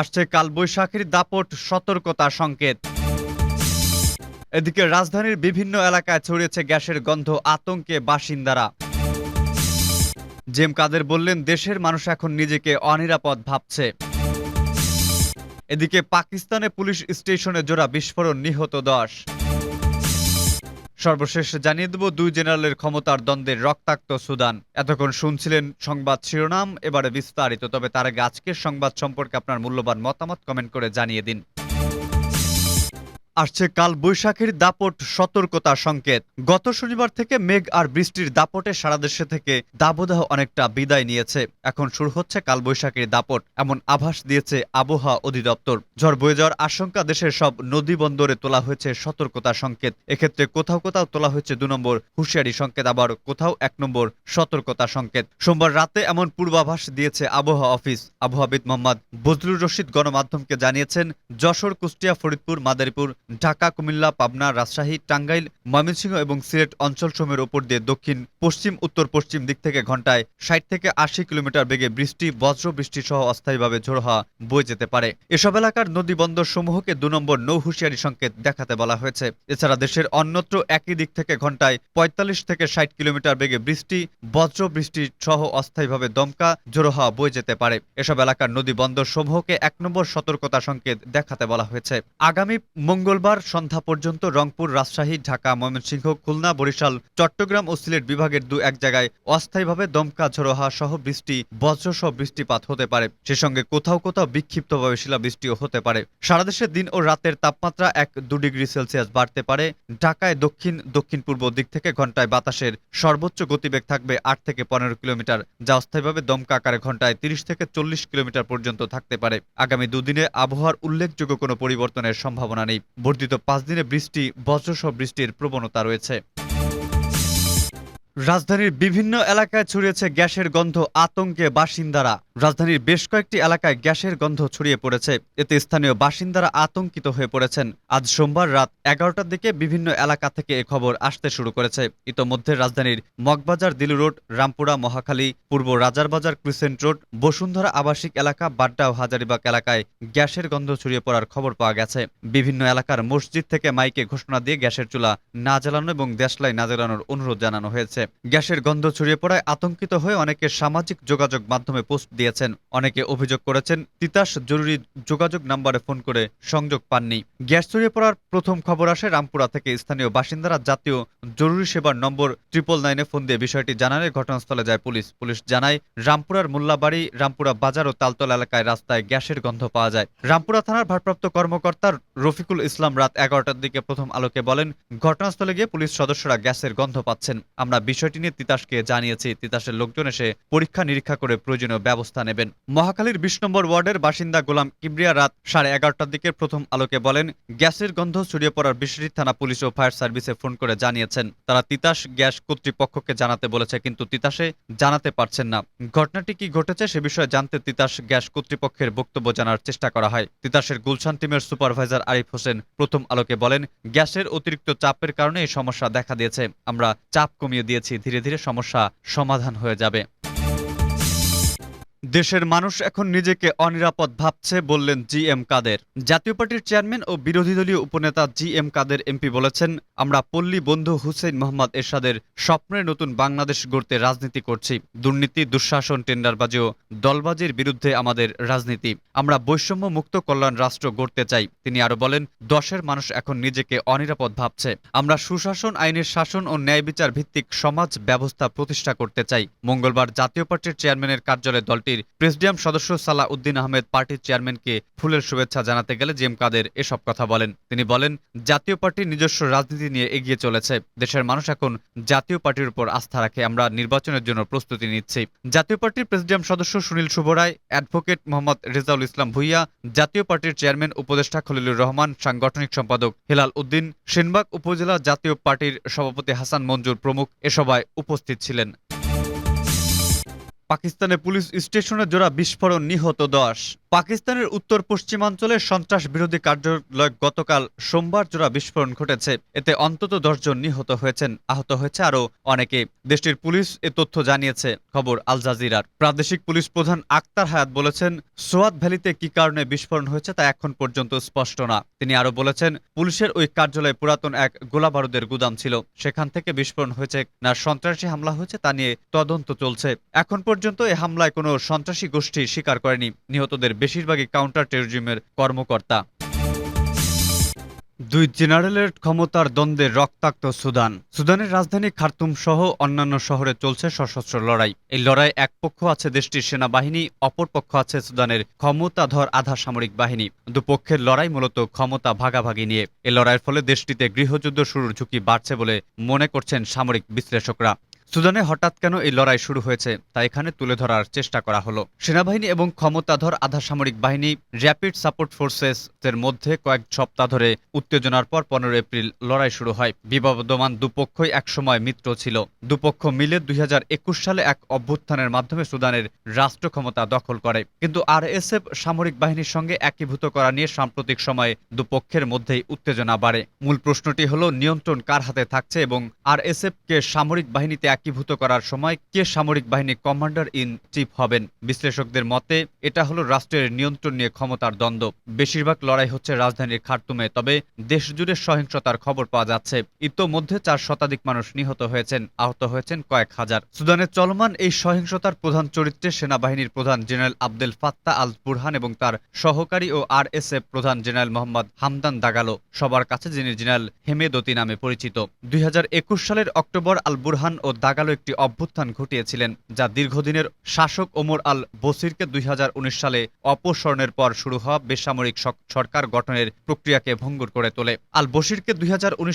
আসছে কালবৈশাখীর দাপট সতর্কতা সংকেত। এদিকে রাজধানীর বিভিন্ন এলাকায় ছড়িয়েছে গ্যাসের গন্ধ আতঙ্কে বাসিন্দারা। জেম কাদের বললেন, দেশের মানুষ এখন নিজেকে অনিরাপদ ভাবছে। এদিকে পাকিস্তানে পুলিশ স্টেশনে জোড়া বিস্ফোরণ, নিহত দশ। সর্বশেষ জানিয়ে দেব, দুই জেনারেলের ক্ষমতার দ্বন্দ্বের রক্তাক্ত সুদান। এতক্ষণ শুনছিলেন সংবাদ শিরোনাম, এবারে বিস্তারিত। তবে তার আগে আজকের সংবাদ সম্পর্কে আপনার মূল্যবান মতামত কমেন্ট করে জানিয়ে দিন। আসছে কাল বৈশাখীর দাপট সতর্কতা সংকেত। গত শনিবার থেকে মেঘ আর বৃষ্টির দাপটে সারা দেশে থেকে দাবদাহ অনেকটা বিদায় নিয়েছে। এখন শুরু হচ্ছে কাল বৈশাখীর দাপট, এমন আভাস দিয়েছে আবহাওয়া অধিদপ্তর। ঝড় বয়ে যাওয়ার আশঙ্কা দেশের সব নদী বন্দরে তোলা হয়েছে সতর্কতা সংকেত। এক্ষেত্রে কোথাও কোথাও তোলা হয়েছে দু নম্বর হুঁশিয়ারি সংকেত, আবার কোথাও এক নম্বর সতর্কতা সংকেত। সোমবার রাতে এমন পূর্বাভাস দিয়েছে আবহাওয়া অফিস। আবহাওয়াবিদ মোহাম্মদ বজলুর রশিদ গণমাধ্যমকে জানিয়েছেন, যশোর, কুষ্টিয়া, ফরিদপুর, মাদারীপুর ঢাকা, কুমিল্লা, পাবনা, রাজশাহী, টাঙ্গাইল, ময়মনসিংহ এবং সিলেট অঞ্চলসমূহের উপর দিয়ে দক্ষিণ, পশ্চিম, উত্তর, পশ্চিম দিক থেকে ঘন্টায় ষাট থেকে আশি কিলোমিটার বেগে বৃষ্টি বজ্র বৃষ্টি সহ অস্থায়ীভাবে ঝোড়ো হওয়া বয়ে যেতে পারে। এসব এলাকার নদী বন্দর সমূহকে দু নম্বর নৌ হুঁশিয়ারি সংকেত দেখাতে বলা হয়েছে। এছাড়া দেশের অন্যত্র একই দিক থেকে ঘন্টায় পঁয়তাল্লিশ থেকে ষাট কিলোমিটার বেগে বৃষ্টি বজ্র বৃষ্টি সহ অস্থায়ীভাবে দমকা জোড়ো হওয়া বয়ে যেতে পারে। এসব এলাকার নদী বন্দর সমূহকে এক নম্বর সতর্কতা সংকেত দেখাতে বলা হয়েছে। আগামী মঙ্গলবার সন্ধ্যা পর্যন্ত রংপুর, রাজশাহী, ঢাকা, ময়মনসিংহ, খুলনা, বরিশাল, চট্টগ্রাম ও সিলেট বিভাগের দু এক জায়গায় অস্থায়ীভাবে দমকা হওয়া সহ বৃষ্টি, বজ্রসহ বৃষ্টিপাত হতে পারে। সে সঙ্গে কোথাও কোথাও বিক্ষিপ্তভাবে শিলাবৃষ্টিও হতে পারে। সারা দেশে দিন ও রাতের তাপমাত্রা এক দু ডিগ্রি সেলসিয়াস বাড়তে পারে। ঢাকায় দক্ষিণ দক্ষিণ পূর্ব দিক থেকে ঘন্টায় বাতাসের সর্বোচ্চ গতিবেগ থাকবে আট থেকে পনেরো কিলোমিটার, যা অস্থায়ীভাবে দমকা আকারে ঘন্টায় তিরিশ থেকে চল্লিশ কিলোমিটার পর্যন্ত থাকতে পারে। আগামী দুদিনে আবহাওয়ার উল্লেখযোগ্য কোনো পরিবর্তনের সম্ভাবনা নেই। বর্ধিত পাঁচ দিনে বৃষ্টি বজ্রসহ বৃষ্টির প্রবণতা রয়েছে। রাজধানীর বিভিন্ন এলাকায় ছড়িয়েছে গ্যাসের গন্ধ আতঙ্কে বাসিন্দারা। রাজধানীর বেশ কয়েকটি এলাকায় গ্যাসের গন্ধ ছড়িয়ে পড়েছে। এতে স্থানীয় বাসিন্দারা আতঙ্কিত হয়ে পড়েছেন। আজ সোমবার রাত এগারোটার দিকে বিভিন্ন এলাকা থেকে এ খবর আসতে শুরু করেছে। ইতোমধ্যে রাজধানীর মগবাজার, দিলু রোড, রামপুরা, মহাখালী, পূর্ব রাজারবাজার, ক্রিসেন্ট রোড, বসুন্ধরা আবাসিক এলাকা, বাড্ডা ও হাজারিবাগ এলাকায় গ্যাসের গন্ধ ছড়িয়ে পড়ার খবর পাওয়া গেছে। বিভিন্ন এলাকার মসজিদ থেকে মাইকে ঘোষণা দিয়ে গ্যাসের চুলা না জ্বালানো এবং দেশলাই না জ্বালানোর অনুরোধ জানানো হয়েছে। গ্যাসের গন্ধ ছড়িয়ে পড়ায় আতঙ্কিত হয়ে অনেকে সামাজিক যোগাযোগ মাধ্যমে পোস্ট দিয়েছেন। অনেকে অভিযোগ করেছেন, তিতাস জরুরি যোগাযোগ নাম্বারে ফোন করে সংযোগ পাননি। গ্যাস ছড়িয়ে পড়ার প্রথম খবর আসে রামপুরা থেকে। স্থানীয় বাসিন্দারা জাতীয় জরুরি সেবার নম্বর ট্রিপল নাইনে ফোন দিয়ে বিষয়টি জানালে ঘটনাস্থলে যায় পুলিশ। পুলিশ জানায়, রামপুরার মোল্লাবাড়ি, রামপুরা বাজার ও তালতলা এলাকায় রাস্তায় গ্যাসের গন্ধ পাওয়া যায়। রামপুরা থানার ভারপ্রাপ্ত কর্মকর্তা রফিকুল ইসলাম রাত এগারোটার দিকে প্রথম আলোকে বলেন, ঘটনাস্থলে গিয়ে পুলিশ সদস্যরা গ্যাসের গন্ধ পাচ্ছেন। আমরা বিষয়টি নিয়ে তিতাসকে জানিয়েছি, তিতাসের লোকজন এসে পরীক্ষা নিরীক্ষা করে প্রয়োজনীয় ব্যবস্থা নেবেন। মহাখালীর বিশ নম্বর ওয়ার্ডের বাসিন্দা গোলাম কিবরিয়া রাত সাড়ে এগারোটার দিকে প্রথম আলোকে বলেন, গ্যাসের গন্ধ ছড়িয়ে পড়ার বিষয়টি থানা পুলিশ ও ফায়ার সার্ভিসে ফোন করে জানিয়েছেন। তারা তিতাস গ্যাস কর্তৃপক্ষকে জানাতে বলেছে, কিন্তু তিতাসে জানাতে পারছেন না। ঘটনাটি কি ঘটেছে সে বিষয়ে জানতে তিতাস গ্যাস কর্তৃপক্ষের বক্তব্য জানার চেষ্টা করা হয়। তিতাসের গুলশান টিমের সুপারভাইজার আরিফ হোসেন প্রথম আলোকে বলেন, গ্যাসের অতিরিক্ত চাপের কারণে এই সমস্যা দেখা দিয়েছে। আমরা চাপ কমিয়ে দিয়েছি। ধীরে ধীরে সমস্যা সমাধান হয়ে যাবে। দেশের মানুষ এখন নিজেকে অনিরাপদ ভাবছে, বললেন জি এম কাদের। জাতীয় পার্টির চেয়ারম্যান ও বিরোধী দলীয় উপনেতা জি এম কাদের এমপি বলেছেন, আমরা পল্লী বন্ধু হুসেইন মোহাম্মদ এরশাদের স্বপ্নের নতুন বাংলাদেশ গড়তে রাজনীতি করছি। দুর্নীতি, দুঃশাসন, টেন্ডারবাজি ও দলবাজির বিরুদ্ধে আমাদের রাজনীতি। আমরা বৈষম্য মুক্ত কল্যাণ রাষ্ট্র গড়তে চাই। তিনি আরও বলেন, দশের মানুষ এখন নিজেকে অনিরাপদ ভাবছে। আমরা সুশাসন, আইনের শাসন ও ন্যায় বিচার ভিত্তিক সমাজ ব্যবস্থা প্রতিষ্ঠা করতে চাই। মঙ্গলবার জাতীয় পার্টির চেয়ারম্যানের কার্যালয়ে দলটির প্রেসিডিয়াম সদস্য সালাহ উদ্দিন আহমেদ পার্টির চেয়ারম্যানকে ফুলের শুভেচ্ছা জানাতে গেলে জেম কাদের এসব কথা বলেন। তিনি বলেন, জাতীয় পার্টি নিজস্ব রাজনীতি নিয়ে এগিয়ে চলেছে। দেশের মানুষ এখন জাতীয় পার্টির উপর আস্থা রাখে। আমরা নির্বাচনের জন্য প্রস্তুতি নিচ্ছি। জাতীয় পার্টির প্রেসিডিয়াম সদস্য সুনীল শুভরায় অ্যাডভোকেট মোহাম্মদ রেজাউল ইসলাম ভুইয়া, জাতীয় পার্টির চেয়ারম্যান উপদেষ্টা খলিলুর রহমান, সাংগঠনিক সম্পাদক হেলাল উদ্দিন, সেনবাগ উপজেলা জাতীয় পার্টির সভাপতি হাসান মঞ্জুর প্রমুখ এ সভায় উপস্থিত ছিলেন। পাকিস্তানে পুলিশ স্টেশনে জোড়া বিস্ফোরণ নিহত দশ। পাকিস্তানের উত্তর পশ্চিমাঞ্চলে সন্ত্রাস বিরোধী কার্যালয় গতকাল সোমবার জোড়া বিস্ফোরণ ঘটেছে। এতে অন্তত দশজন নিহত হয়েছেন, আহত হয়েছে আরও অনেকে। দেশটির পুলিশ এ তথ্য জানিয়েছে, খবর আল জাজিরার। প্রাদেশিক পুলিশ প্রধান আক্তার হায়াত বলেছেন সোয়াত ভ্যালিতে কি কারণে বিস্ফোরণ হয়েছে তা এখন পর্যন্ত স্পষ্ট না। তিনি আরও বলেছেন, পুলিশের ওই কার্যালয়ে পুরাতন এক গোলাবারুদের গুদাম ছিল। সেখান থেকে বিস্ফোরণ হয়েছে না সন্ত্রাসী হামলা হয়েছে তা নিয়ে তদন্ত চলছে। এখন পর্যন্ত এ হামলায় কোনো সন্ত্রাসী গোষ্ঠী স্বীকার করেনি। নিহতদের বেশিরভাগই কাউন্টার টেরোরিজমের কর্মকর্তা। দুই জেনারেলের ক্ষমতার দ্বন্দ্বে রক্তাক্ত সুদান। সুদানের রাজধানী খার্তুম সহ অন্যান্য শহরে চলছে সশস্ত্র লড়াই। এই লড়াই এক পক্ষ আছে দেশটির সেনাবাহিনী অপর পক্ষ আছে সুদানের ক্ষমতাধর আধা সামরিক বাহিনী। দুপক্ষের লড়াই মূলত ক্ষমতা ভাগাভাগি নিয়ে। এ লড়াইয়ের ফলে দেশটিতে গৃহযুদ্ধ শুরুর ঝুঁকি বাড়ছে বলে মনে করছেন সামরিক বিশ্লেষকরা। সুদানে হঠাৎ কেন এই লড়াই শুরু হয়েছে তা এখানে তুলে ধরার চেষ্টা করা হলো। সেনাবাহিনী এবং ক্ষমতাধর আধা সামরিক বাহিনী, র্যাপিড সাপোর্ট ফোর্সেস এর মধ্যে কয়েক সপ্তাহ ধরে উত্তেজনার পর পনেরো এপ্রিল লড়াই শুরু হয়। বিবাদমান দুপক্ষই একসময় মিত্র ছিল। দুপক্ষ মিলে দুই সালে এক অভ্যুত্থানের মাধ্যমে সুদানের রাষ্ট্র ক্ষমতা দখল করে। কিন্তু আরএসএফ সামরিক বাহিনীর সঙ্গে একীভূত করা নিয়ে সাম্প্রতিক সময়ে দুপক্ষের মধ্যেই উত্তেজনা বাড়ে। মূল প্রশ্নটি হলো, নিয়ন্ত্রণ কার হাতে থাকছে এবং আরএসএফ কে সামরিক বাহিনীতে একীভূত করার সময় কে সামরিক বাহিনী কমান্ডার ইন চিফ হবেন? বিশ্লেষকদের মতে, এটা হলো রাষ্ট্রের নিয়ন্ত্রণ নিয়ে ক্ষমতার দ্বন্দ্ব। বেশিরভাগ লড়াই হচ্ছে রাজধানীর খার্তুমে, তবে দেশ জুড়ে সহিংসতার খবর পাওয়া যাচ্ছে। ইতোমধ্যে চার শতাধিক মানুষ নিহত হয়েছেন, আহত হয়েছেন কয়েক হাজার। সুদানের চলমান এই সহিংসতার প্রধান চরিত্রে সেনাবাহিনীর প্রধান general Abdel Fattah al Burhan এবং তার সহকারী ও আরএসএফ প্রধান জেনারেল মোহাম্মদ হামদান দাগালো, সবার কাছে যিনি জেনারেল হেমেদতি নামে পরিচিত। দুই হাজার একুশ সালের অক্টোবর আল বুরহান ও দাগালো একটি অভ্যুত্থান ঘটিয়েছিলেন, যা দীর্ঘদিনের শাসক ওমর আল বসিরকে দুই সালে অপসরণের পর শুরু হওয়া বেসামরিক সরকার গঠনের প্রক্রিয়াকে ভঙ্গুর করে তোলে। আল বসিরকে দুই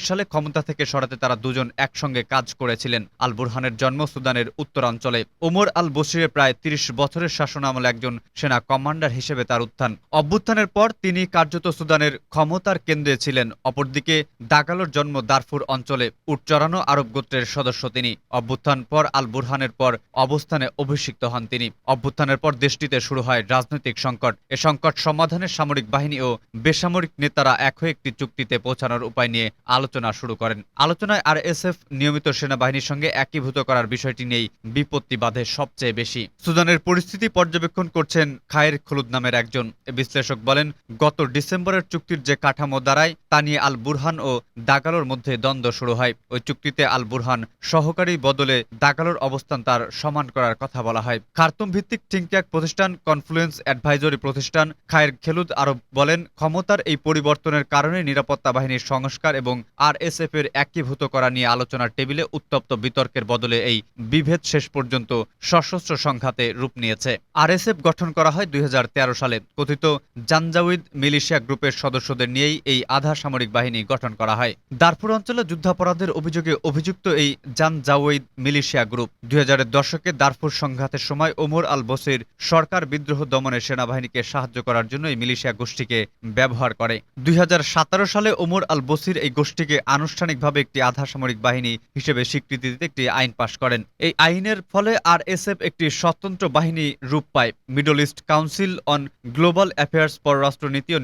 সালে ক্ষমতা থেকে সরাতে তারা দুজন একসঙ্গে কাজ করেছিলেন। আল বুরহানের জন্ম সুদানের উত্তরাঞ্চলে। ওমর আল বসিরের প্রায় তিরিশ বছরের শাসনামলে একজন সেনা কমান্ডার হিসেবে তার উত্থান। অভ্যুত্থানের পর তিনি কার্যত সুদানের ক্ষমতার কেন্দ্রে ছিলেন। অপরদিকে দাগালোর জন্ম দারফুর অঞ্চলে। উটচড়ানো আরব গোত্রের সদস্য তিনি। অভ্যুত্থান পর আল বুরহানের পর অবস্থানে অভিষিক্ত হন তিনি। অভ্যুত্থানের পর দেশটিতে শুরু হয় রাজনৈতিক সংকট। এ সংকট সমাধানে সামরিক বাহিনী ও বেসামরিক নেতারা এক হয়ে একটি চুক্তিতে পৌঁছানোর উপায় নিয়ে আলোচনা শুরু করেন। আলোচনায় আরএসএফ নিয়মিত সেনাবাহিনীর সঙ্গে একীভূত করার বিষয়টি নিয়েই বিপত্তি বাধে সবচেয়ে বেশি। সুদানের পরিস্থিতি পর্যবেক্ষণ করছেন খায়ের খলুদ নামের একজন। বিশ্লেষক বলেন, গত ডিসেম্বরের চুক্তির যে কাঠামো দাঁড়ায়, তা নিয়ে আল বুরহান ও দাগালোর মধ্যে দ্বন্দ্ব শুরু হয়। ওই চুক্তিতে আল বুরহান সহকারী বদলে দাগালোর অবস্থান তার সমান করার কথা বলা হয়। খার্তুম ভিত্তিক টিংট্যাক প্রতিষ্ঠান, কনফ্লুয়েন্স অ্যাডভাইজরি প্রতিষ্ঠান, খায়ের খেলুদ আরব বলেন, ক্ষমতার এই পরিবর্তনের কারণে নিরাপত্তা বাহিনীর সংস্কার এবং আরএসএফ এর একীভূত করা নিয়ে আলোচনার টেবিলে উত্তপ্ত বিতর্কের বদলে এই বিভেদ শেষ পর্যন্ত সশস্ত্র সংঘাতে রূপ নিয়েছে। আরএসএফ গঠন করা হয় দুই হাজার তেরো সালে। কথিত জানজাউইদ মিলিশিয়া গ্রুপের সদস্যদের নিয়েই এই আধা সামরিক বাহিনী গঠন করা হয়। দারফুর অঞ্চলে যুদ্ধাপরাধের অভিযোগে অভিযুক্ত এই জানজাউইদ মিলিশিয়া গ্রুপ। দুই হাজারের দশকে দারফুর সংঘাতের সময় ওমর আল বসির সরকার বিদ্রোহ দমনে সেনাবাহিনীকে সাহায্য করার জন্য এই মিলিশিয়া গোষ্ঠীকে ব্যবহার করে। দুই সালে ওমর আল বসির এই গোষ্ঠীকে আনুষ্ঠানিকভাবে একটি আধা সামরিক বাহিনী হিসেবে স্বীকৃতি দিতে একটি আইন পাশ করেন। এই আইনের ফলে আরএসএফ একটি স্বতন্ত্র বাহিনী রূপ পায়। Middle East Council on Global Affairs পররাষ্ট্রনীতি ও